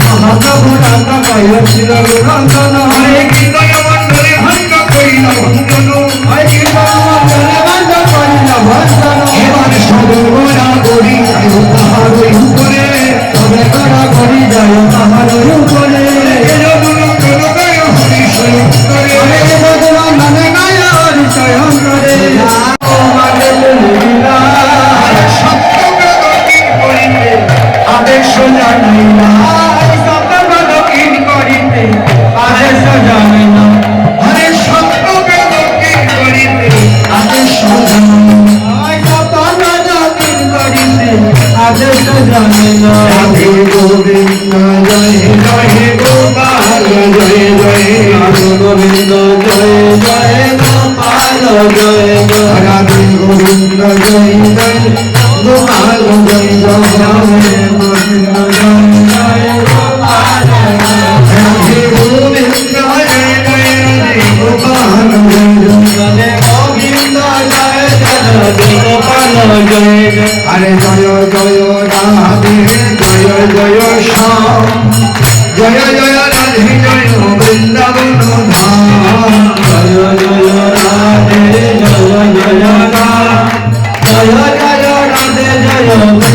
మహాప్రభు రాక పై వచ్చిన గుణందన హరే గీత জানি না রাধে গোবিন্দ জয় জয় গোপাল জয় জয় রাধে গোবিন্দ জয় জয় গোপাল জয় জয় রাধে গোবিন্দ জয় আরে জয় জয় রাধে জয় জয় শ্যাম জয় জয় রাধে জয় বৃন্দাবন ধাম জয় জয় রাধে জয় জয় রাম জয় জয় রাধে জয়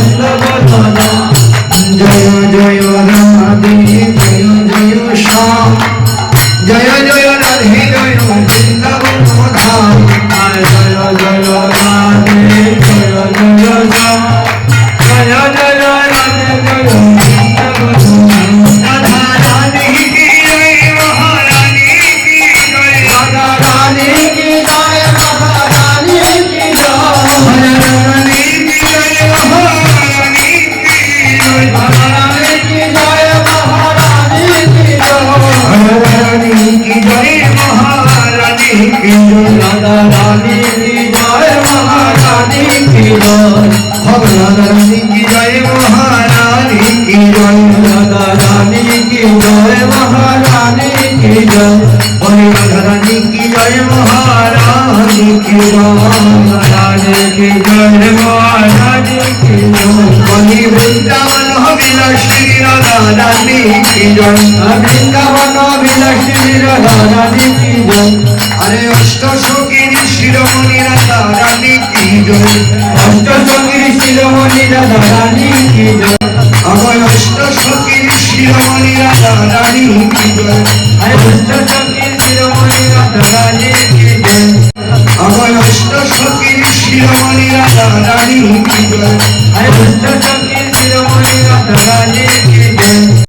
রাধা রানী কি জয় মহারানী কি জয় ভগবান রানী কি জয় মহারানী কি জয় রাধা রানী কি জয় মহারানী কি জয় রাধা রানী কি জয় মহারানী কি জয় রানী কি জয় মহারানী কি জয় বৃন্দাবন বিলাসী রাধা রানী কি জয় বৃন্দাবন বিলাসী রাধা রানী কি জয় আরে অষ্ট সখীর শিরোমণি রাধা রানী কি জয়? অষ্ট সখীর শিরোমণি রাধা রানী কি জয়? আমার অষ্ট সখীর শিরোমণি রাধা রানী কি জয়? আরে অষ্ট সখীর শিরোমণি রাধা রানী কি জয়? আমার অষ্ট সখীর শিরোমণি রাধা রানী কি জয়? আরে অষ্ট সখীর শিরোমণি রাধা রানী কি